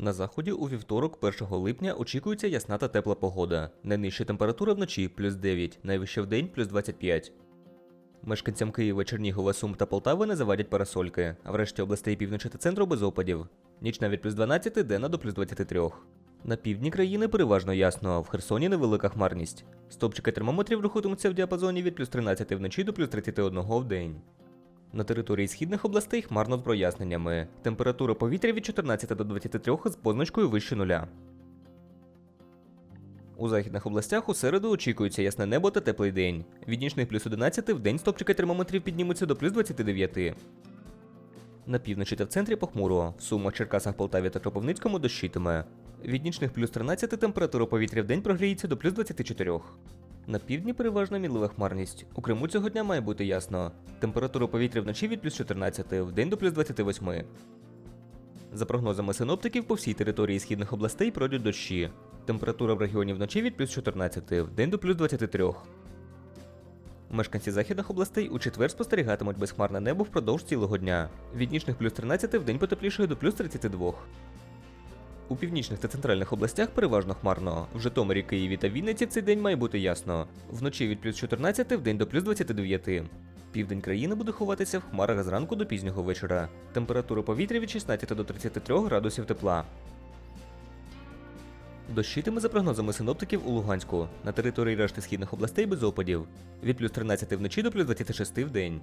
На заході у вівторок, 1 липня, очікується ясна та тепла погода. Найнижча температура вночі плюс 9, найвища в день плюс 25. Мешканцям Києва, Чернігова, Сум та Полтави не завадять парасольки, а в решті областей півночі та центру без опадів. Нічна від плюс 12, денна до плюс 23. На півдні країни переважно ясно, а в Херсоні невелика хмарність. Стопчики термометрів рухатимуться в діапазоні від плюс 13 вночі до плюс 31 в день. На території східних областей хмарно з проясненнями. Температура повітря від 14 до 23 з позначкою вище нуля. У західних областях у середу очікується ясне небо та теплий день. Від нічних плюс 11 в день стопчики термометрів піднімуться до плюс 29. На півночі та в центрі похмуро. В Сумах, Черкасах, Полтаві та Кропивницькому дощитиме. Від нічних плюс 13 температура повітря в день прогріється до плюс 24. На півдні переважно мінлива хмарність. У Криму цього дня має бути ясно. Температура повітря вночі від плюс 14, в день до плюс 28. За прогнозами синоптиків, по всій території східних областей пройдуть дощі. Температура в регіоні вночі від плюс 14, в день до плюс 23. Мешканці західних областей у четвер спостерігатимуть безхмарне небо впродовж цілого дня. Від нічних плюс 13 в день потеплішає до плюс 32. У північних та центральних областях переважно хмарно. В Житомирі, Києві та Вінниці в цей день має бути ясно. Вночі від плюс 14 в день до плюс 29. Південь країни буде ховатися в хмарах зранку до пізнього вечора. Температура повітря від 16 до 33 градусів тепла. Дощитиме за прогнозами синоптиків у Луганську. На території решти східних областей без опадів. Від плюс 13 вночі до плюс 26 в день.